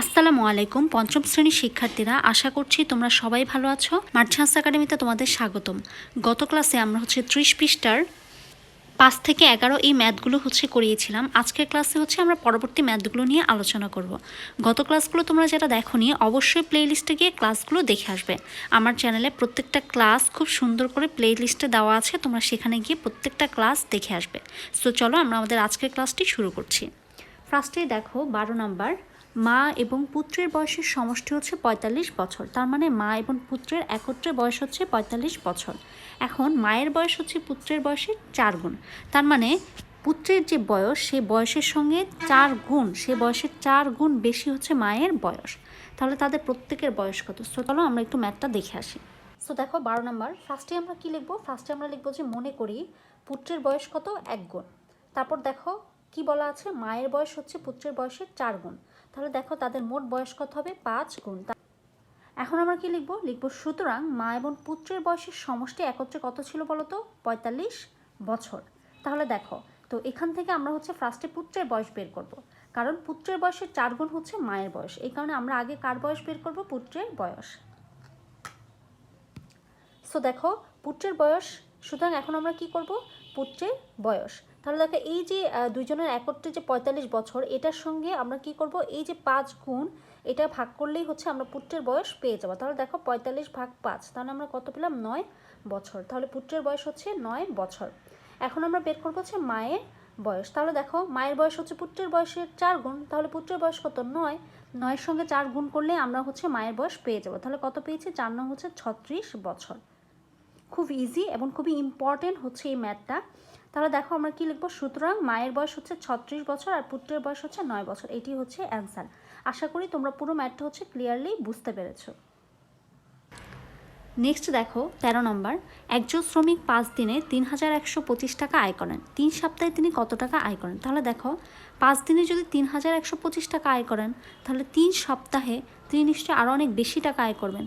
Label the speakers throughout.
Speaker 1: আসসালামু আলাইকুম। পঞ্চম শ্রেণির শিক্ষার্থীরা, আশা করছি তোমরা সবাই ভালো আছো। মার্চান্স একাডেমিতে তোমাদের স্বাগতম। গত ক্লাসে আমরা হচ্ছে ত্রিশ পৃষ্ঠার পাঁচ থেকে এগারো এই ম্যাথগুলো হচ্ছে করিয়েছিলাম। আজকের ক্লাসে হচ্ছে আমরা পরবর্তী ম্যাথগুলো নিয়ে আলোচনা করব। গত ক্লাসগুলো তোমরা যেটা দেখো নি অবশ্যই প্লে লিস্টে গিয়ে ক্লাসগুলো দেখে আসবে। আমার চ্যানেলে প্রত্যেকটা ক্লাস খুব সুন্দর করে প্লে লিস্টে দেওয়া আছে, তোমরা সেখানে গিয়ে প্রত্যেকটা ক্লাস দেখে আসবে। সো চলো আমরা আমাদের আজকের ক্লাসটি শুরু করছি। ফার্স্টেই দেখো বারো নাম্বার। মা এবং পুত্রের বয়সের সমষ্টি হচ্ছে পঁয়তাল্লিশ বছর। তার মানে মা এবং পুত্রের একত্রে বয়স হচ্ছে পঁয়তাল্লিশ বছর। এখন মায়ের বয়স হচ্ছে পুত্রের বয়সের চার গুণ। তার মানে পুত্রের যে বয়স, সে বয়সের সঙ্গে চার গুণ, সে বয়সের চার গুণ বেশি হচ্ছে মায়ের বয়স। তাহলে তাদের প্রত্যেকের বয়স কত? সো চলো আমরা একটু ম্যাথটা দেখে আসি। সো দেখো বারো নম্বর ফার্স্টে আমরা কি লিখব? ফার্স্টে আমরা লিখব যে মনে করি পুত্রের বয়স কত? এক গুণ। তারপর দেখো কি বলা আছে? মায়ের বয়স হচ্ছে পুত্রের বয়সের চার গুণ। তাহলে দেখো তাদের মোট বয়স কত হবে? পাঁচ গুণ। এখন আমরা কি লিখব? লিখব, সুতরাং মা এবং পুত্রের বয়সের সমষ্টি একত্রে কত ছিল বলো তো? পঁয়তাল্লিশ বছর। তাহলে দেখো, তো এখান থেকে আমরা হচ্ছে ফার্স্টে পুত্রের বয়স বের করব। কারণ পুত্রের বয়সের চার গুণ হচ্ছে মায়ের বয়স। এই কারণে আমরা আগে কার বয়স বের করব? পুত্রের বয়স। সো দেখো, পুত্রের বয়স, সুতরাং এখন আমরা কি করব? পুত্রের বয়স। তাহলে দেখো এই যে আহ, দুইজনের একত্রে যে পঁয়তাল্লিশ বছর এটার সঙ্গে আমরা কি করব? এই যে পাঁচ গুণ এটা ভাগ করলেই হচ্ছে আমরা পুত্রের বয়স পেয়ে যাব। তাহলে দেখো পঁয়তাল্লিশ ভাগ পাঁচ তাহলে আমরা কত পেলাম? নয় বছর। তাহলে পুত্রের বয়স হচ্ছে নয় বছর। এখন আমরা বের করব হচ্ছে মায়ের বয়স। তাহলে দেখো মায়ের বয়স হচ্ছে পুত্রের বয়সের চার গুণ তাহলে পুত্রের বয়স কত? নয়। নয়ের সঙ্গে চার গুণ করলে আমরা হচ্ছে মায়ের বয়স পেয়ে যাব। তাহলে কত পেয়েছি? চার নং হচ্ছে ছত্রিশ বছর। খুব ইজি এবং খুবই ইম্পর্টেন্ট হচ্ছে এই ম্যাথটা তাহলে দেখো আমরা কি লিখব? সুতরাং মায়ের বয়স হচ্ছে ছত্রিশ বছর আর পুত্রের বয়স হচ্ছে নয় বছর। এটি হচ্ছে অ্যান্সার। আশা করি তোমরা পুরো ম্যাথটা হচ্ছে ক্লিয়ারলি বুঝতে পেরেছ। নেক্সট দেখো, তেরো নম্বর। একজন শ্রমিক পাঁচ দিনে তিন হাজার একশো পঁচিশ টাকা আয় করেন। তিন সপ্তাহে তিনি কত টাকা আয় করেন? তাহলে দেখো, পাঁচ দিনে যদি তিন হাজার একশো পঁচিশ টাকা আয় করেন, তাহলে তিন সপ্তাহে তিনি নিশ্চয়ই আরও অনেক বেশি টাকা আয় করবেন।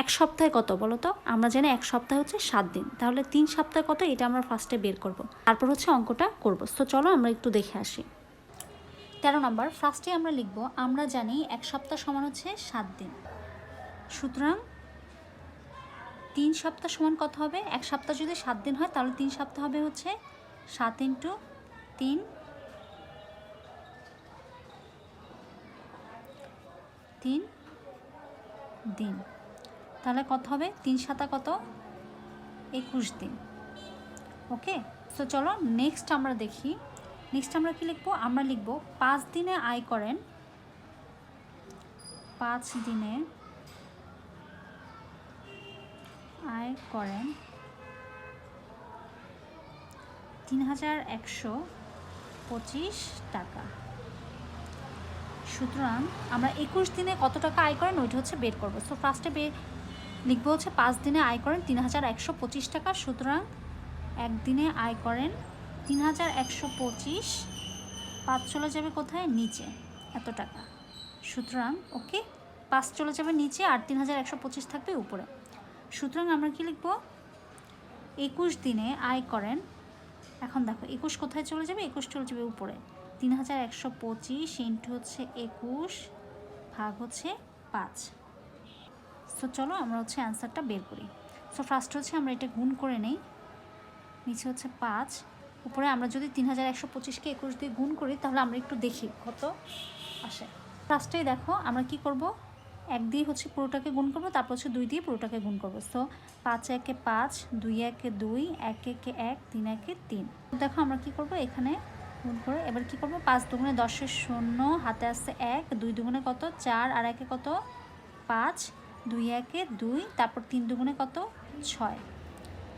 Speaker 1: এক সপ্তাহে কত বলো তো? আমরা জানি এক সপ্তাহে হচ্ছে সাত দিন। তাহলে তিন সপ্তাহে কত? এটা আমরা ফার্স্টে বের করব। তারপর হচ্ছে অঙ্কটা করব। তো চলো আমরা একটু দেখে আসি। তেরো নম্বর ফার্স্টে আমরা লিখব, আমরা জানি এক সপ্তাহ সমান হচ্ছে সাত দিন। সুতরাং তিন সপ্তাহ সমান কত হবে? এক সপ্তাহ যদি সাত দিন হয়, তাহলে তিন সপ্তাহ হবে হচ্ছে সাত ইন্টু তিন। তিন দিন। তাহলে কত হবে? তিন সাতা কত? একুশ দিন। ওকে তো চলো নেক্সট আমরা দেখি। নেক্সট আমরা কি লিখব? আমরা লিখব, পাঁচ দিনে আয় করেন। পাঁচ দিনে আয় করেন তিন হাজার একশো পঁচিশ টাকা। সুতরাং আমরা একুশ দিনে কত টাকা আয় করেন? ওইটা হচ্ছে বের করব। সো ফার্স্টে বে লিখব হচ্ছে পাঁচ দিনে আয় করেন তিন হাজার একশো পঁচিশ টাকা, সুতরাং একদিনে আয় করেন তিন হাজার একশো পঁচিশ, পাঁচ চলে যাবে কোথায়? নিচে, এত টাকা। সুতরাং, ওকে, পাঁচ চলে যাবে নিচে আর তিন হাজার একশো পঁচিশ থাকবে উপরে। সুতরাং আমরা কি লিখব? একুশ দিনে আয় করেন, এখন দেখো, একুশ কোথায় চলে যাবে? একুশ চলে যাবে উপরে। তিন হাজার একশো পঁচিশ ইন্টু হচ্ছে একুশ, ভাগ হচ্ছে পাঁচ। সো চলো আমরা হচ্ছে অ্যান্সারটা বের করি। সো ফার্স্ট হচ্ছে আমরা এটা গুণ করে নেই। নিচে হচ্ছে পাঁচ। উপরে আমরা যদি তিন হাজার একশো পঁচিশকে একুশ দিয়ে গুণ করি, তাহলে আমরা একটু দেখি কত আসে। ফার্স্টেই দেখো, আমরা কি করব? এক দিয়ে হচ্ছে পুরোটাকে গুণ করব, তারপর হচ্ছে দুই দিয়ে পুরোটাকে গুণ করব। সো পাঁচ একে পাঁচ, দুই একে দুই, এক একে এক, তিন একে তিন। দেখো আমরা কি করব এখানে? গুণ করে এবার কি করব? পাঁচ দুগুণে দশের শূন্য, হাতে আসছে এক, দুই দুগুণে কত? চার, আর একে কত? পাঁচ। দুই একে দুই, তারপর তিন দুগুণে কত? ছয়।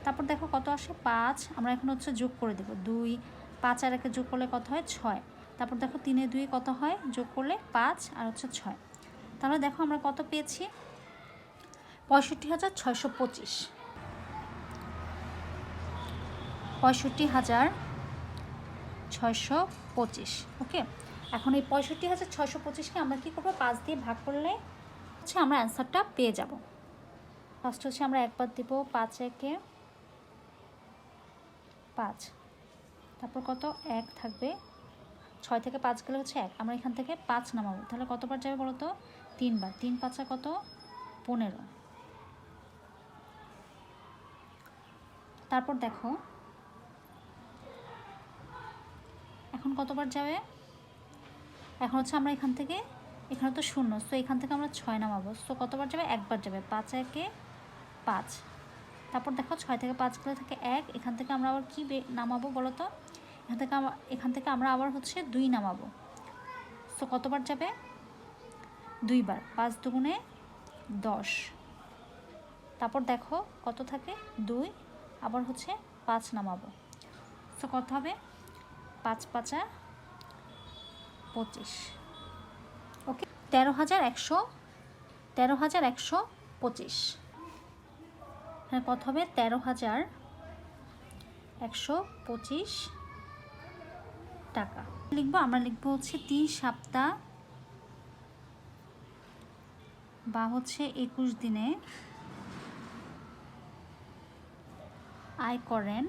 Speaker 1: তারপর দেখো কত আসে? পাঁচ। আমরা এখন হচ্ছে যোগ করে দেবো। দুই, পাঁচ আর একে যোগ করলে কত হয়? ছয়। তারপর দেখো তিনে দুই কত হয়? যোগ করলে পাঁচ আর হচ্ছে ছয়। তাহলে দেখো আমরা কত পেয়েছি? পঁয়ষট্টি হাজার ছয়শো পঁচিশ। পঁয়ষট্টি হাজার ছয়শো পঁচিশ। ওকে? এখন এই পঁয়ষট্টি হাজার ছয়শো পঁচিশকে আমরা কী করব? পাঁচ দিয়ে ভাগ করলে হচ্ছে আমরা অ্যান্সারটা পেয়ে যাব। ফার্স্ট হচ্ছে আমরা একবার দেব পাঁচ একে পাঁচ। তারপর কত? এক থাকবে। ছয় থেকে পাঁচ গেলে হচ্ছে এক। আমরা এখান থেকে পাঁচ নামাবো। তাহলে কতবার যাবে বলো তো? তিনবার। তিন পাঁচা কত? পনেরো। তারপর দেখো। এখন কতবার যাবে? এখন হচ্ছে আমরা এখান থেকে এখানে তো শূন্য সো এখান থেকে আমরা ছয় নামাবো। সো কতবার যাবে? একবার যাবে। পাঁচ একে পাঁচ। তারপর দেখো ছয় থেকে পাঁচ গেলে থেকে এক। এখান থেকে আমরা আবার কী নামাবো বলো তো? এখান থেকে এখান থেকে আমরা আবার হচ্ছে দুই নামাবো। সো কতবার যাবে? দুইবার। পাঁচ দুগুণে দশ। তারপর দেখো কত থাকে? দুই। আবার হচ্ছে পাঁচ নামাবো। সো কত হবে? পাঁচ পাঁচা পঁচিশ। তেরো হাজার একশো, তেরো হাজার একশো পঁচিশ। হ্যাঁ হবে তেরো হাজার একশো পঁচিশ টাকা। লিখব, আমরা লিখব হচ্ছে তিন সপ্তাহ বা হচ্ছে একুশ দিনে আয় করেন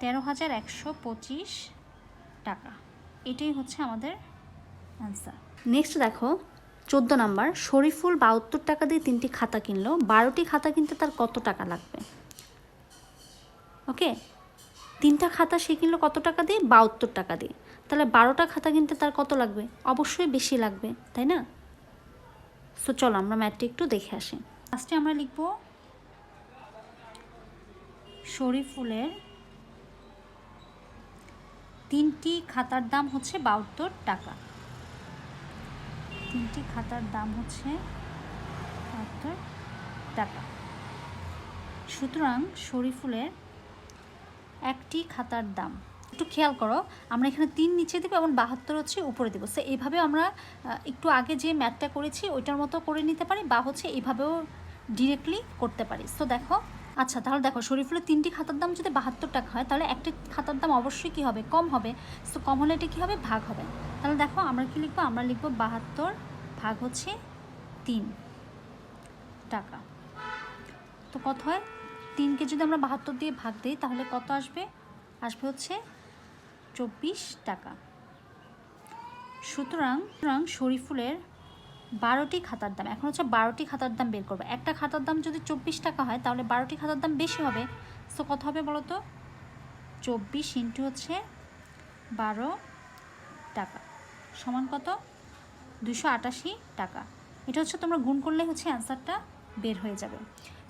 Speaker 1: তেরো হাজার একশো পঁচিশ টাকা। এটাই হচ্ছে আমাদের অ্যান্সার নেক্সট দেখো, চোদ্দ নাম্বার, শরীফুল বাহাত্তর টাকা দিয়ে তিনটি খাতা কিনলো। বারোটি খাতা কিনতে তার কত টাকা লাগবে? ওকে তিনটা খাতা সে কিনলো কত টাকা দিয়ে? বাহাত্তর টাকা দিয়ে। তাহলে বারোটা খাতা কিনতে তার কত লাগবে? অবশ্যই বেশি লাগবে, তাই না? সো চলো আমরা ম্যাথটি একটু দেখে আসি। ফার্স্টে আমরা লিখব, শরীফুলের তিনটি খাতার দাম হচ্ছে বাহাত্তর টাকা। তিনটি খাতার দাম হচ্ছে বাহাত্তর টাকা। সুতরাং শরীফুলের একটি খাতার দাম। একটু খেয়াল করো, আমরা এখানে তিন নিচে দেবো এবং বাহাত্তর হচ্ছে উপরে দেবো। সো এইভাবে আমরা একটু আগে যে ম্যাথটা করেছি, ওইটার মতো করে নিতে পারি বা হচ্ছে এইভাবেও ডিরেক্টলি করতে পারি। সো, দেখো আচ্ছা তাহলে দেখো, শরীফুলের তিনটি খাতার দাম যদি বাহাত্তর টাকা হয়, তাহলে একটি খাতার দাম অবশ্যই কী হবে? কম হবে। সো, কম হলে এটা কী হবে? ভাগ হবে। তাহলে দেখো আমরা কি লিখব? আমরা লিখব বাহাত্তর ভাগ হচ্ছে তিন টাকা। তো কত হয়? তিনকে যদি আমরা বাহাত্তর দিয়ে ভাগ দিই, তাহলে কত আসবে? আসবে হচ্ছে চব্বিশ টাকা। সুতরাং সুতরাং শরীফুলের বারোটি খাতার দাম, এখন হচ্ছে বারোটি খাতার দাম বের করবে। একটা খাতার দাম যদি চব্বিশ টাকা হয়, তাহলে বারোটি খাতার দাম বেশি হবে। সো কত হবে বলো তো? চব্বিশ ইন্টু হচ্ছে বারো টাকা। সমান কত? দুশো আটাশি টাকা। এটা হচ্ছে তোমরা গুণ করলে হচ্ছে অ্যান্সারটা বের হয়ে যাবে।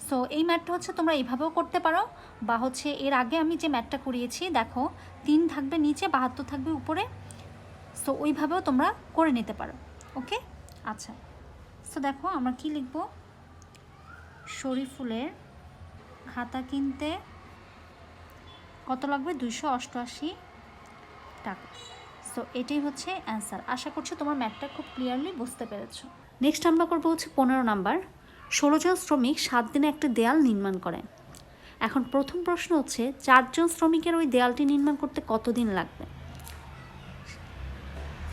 Speaker 1: সো এই ম্যাথটা হচ্ছে তোমরা এইভাবেও করতে পারো বা হচ্ছে এর আগে আমি যে ম্যাথটা করিয়েছি, দেখো, তিন থাকবে নিচে, বাহাত্তর থাকবে উপরে। সো ওইভাবেও তোমরা করে নিতে পারো ওকে আচ্ছা। সো দেখো, আমরা কি লিখব? শরীফুলের খাতা কিনতে কত লাগবে? দুশো অষ্টআশি টাকা। সো এটাই হচ্ছে অ্যান্সার আশা করছি তোমার ম্যাথটা খুব ক্লিয়ারলি বুঝতে পেরেছ। নেক্সট আমরা করব হচ্ছে পনেরো নাম্বার ষোলো জন শ্রমিক সাত দিনে একটি দেয়াল নির্মাণ করে। এখন প্রথম প্রশ্ন হচ্ছে, চারজন শ্রমিকের ওই দেয়ালটি নির্মাণ করতে কতদিন লাগবে?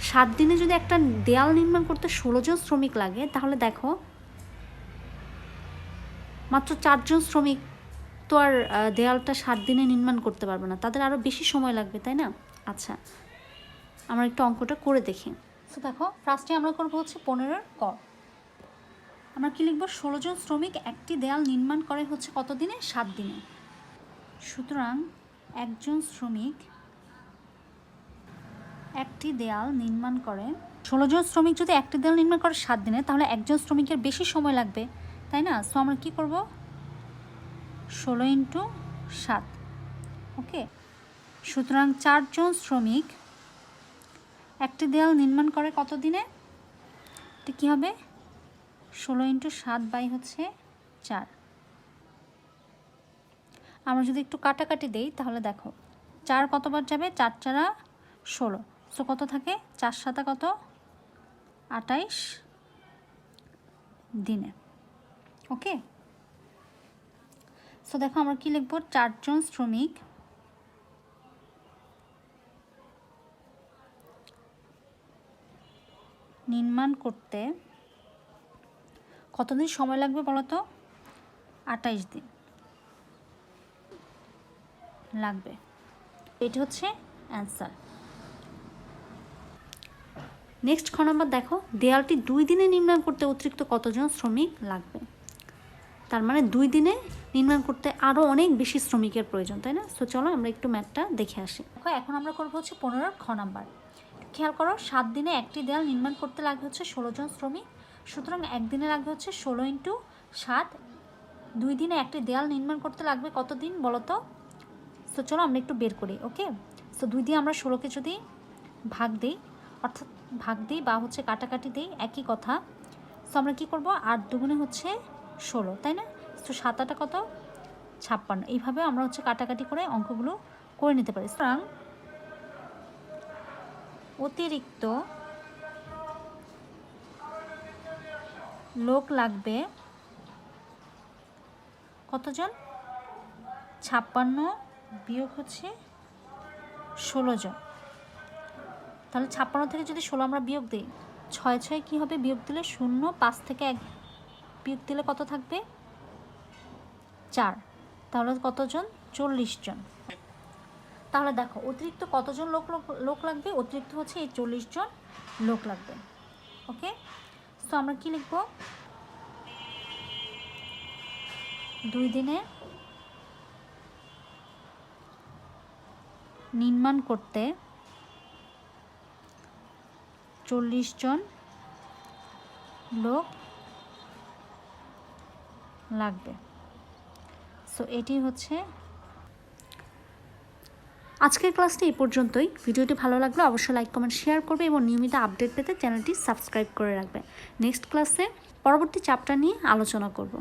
Speaker 1: সাত দিনে যদি একটা দেয়াল নির্মাণ করতে ষোলো জন শ্রমিক লাগে, তাহলে দেখো, মাত্র চারজন শ্রমিক তো আর দেয়ালটা সাত দিনে নির্মাণ করতে পারবে না। তাদের আরও বেশি সময় লাগবে, তাই না? আচ্ছা। আমরা একটু অঙ্কটা করে দেখি। তো দেখো ফার্স্টে আমরা করব হচ্ছে পনেরোর ক আমরা কি লিখব? ষোলো জন শ্রমিক একটি দেয়াল নির্মাণ করে হচ্ছে কত দিনে? সাত দিনে। সুতরাং একজন শ্রমিক একটি দেয়াল নির্মাণ করে, ষোলো জন শ্রমিক যদি একটি দেয়াল নির্মাণ করে সাত দিনে, তাহলে একজন শ্রমিকের বেশি সময় লাগবে, তাই না? সো আমরা কি করব? ষোলো ইন্টু সাত। ওকে সুতরাং চারজন শ্রমিক একটি দেয়াল নির্মাণ করে কত দিনে এটা কী হবে? ষোলো ইন্টু সাত বাই হচ্ছে চার। আমরা যদি একটু কাটাকাটি দেই, তাহলে দেখো, চার কতবার যাবে? চার চারা ষোলো। সো কত থাকে? চার সাতা কত? আটাইশ দিনে। ওকে? সো দেখো আমরা কি লিখব? চারজন শ্রমিক নির্মাণ করতে কতদিন সময় লাগবে বলো তো আটাইশ দিন। লাগবে। এটা হচ্ছে অ্যান্সার। নেক্সট খ নম্বর দেখো, দেয়ালটি দুই দিনে নির্মাণ করতে অতিরিক্ত কতজন শ্রমিক লাগবে? তার মানে দুই দিনে নির্মাণ করতে আরও অনেক বেশি শ্রমিকের প্রয়োজন, তাই না? সো চলো আমরা একটু ম্যাথটা দেখে আসি। এখন আমরা করব হচ্ছে পনেরো খ নাম্বার। খেয়াল করো, সাত দিনে একটি দেয়াল নির্মাণ করতে লাগবে হচ্ছে ষোলো জন শ্রমিক। সুতরাং একদিনে লাগবে হচ্ছে ষোলো ইন্টু সাত। দুই দিনে একটি দেয়াল নির্মাণ করতে লাগবে কত দিন বলো তো সো চলো আমরা একটু বের করি ওকে সো দুই দিয়ে আমরা ষোলোকে যদি ভাগ দিই, অর্থাৎ ভাগ দিই বা হচ্ছে কাটাকাটি দিই, একই কথা। সো আমরা কী করব? আট দুগুণে হচ্ছে ষোলো, তাই না? তো সাত আটা কত? ছাপ্পান্ন। এইভাবে আমরা হচ্ছে কাটাকাটি করে অঙ্কগুলো করে নিতে পারি। সুতরাং অতিরিক্ত লোক লাগবে কতজন? ছাপ্পান্ন বিয়োগ হচ্ছে ষোলো জন। তাহলে ছাপ্পান্ন থেকে যদি ষোলো আমরা বিয়োগ দিই, ছয় ছয় কী হবে? বিয়োগ দিলে শূন্য, পাঁচ থেকে এক বিয়োগ দিলে কত থাকবে? চার। তাহলে কতজন? চল্লিশ জন। তাহলে দেখো, অতিরিক্ত কতজন লোক লোক- লাগবে? অতিরিক্ত হচ্ছে এই চল্লিশ জন লোক লাগবে। ওকে? সো আমরা কি লিখব? দুই দিনে নির্মাণ করতে চল্লিশ জন লোক লাগবে। সো এটি হচ্ছে আজকের ক্লাসটি এই পর্যন্তই। ভিডিওটি ভালো লাগলে অবশ্যই লাইক কমেন্ট শেয়ার করবে এবং নিয়মিত আপডেট পেতে চ্যানেলটি সাবস্ক্রাইব করে রাখবে। নেক্সট ক্লাসে পরবর্তী চ্যাপ্টার নিয়ে আলোচনা করব।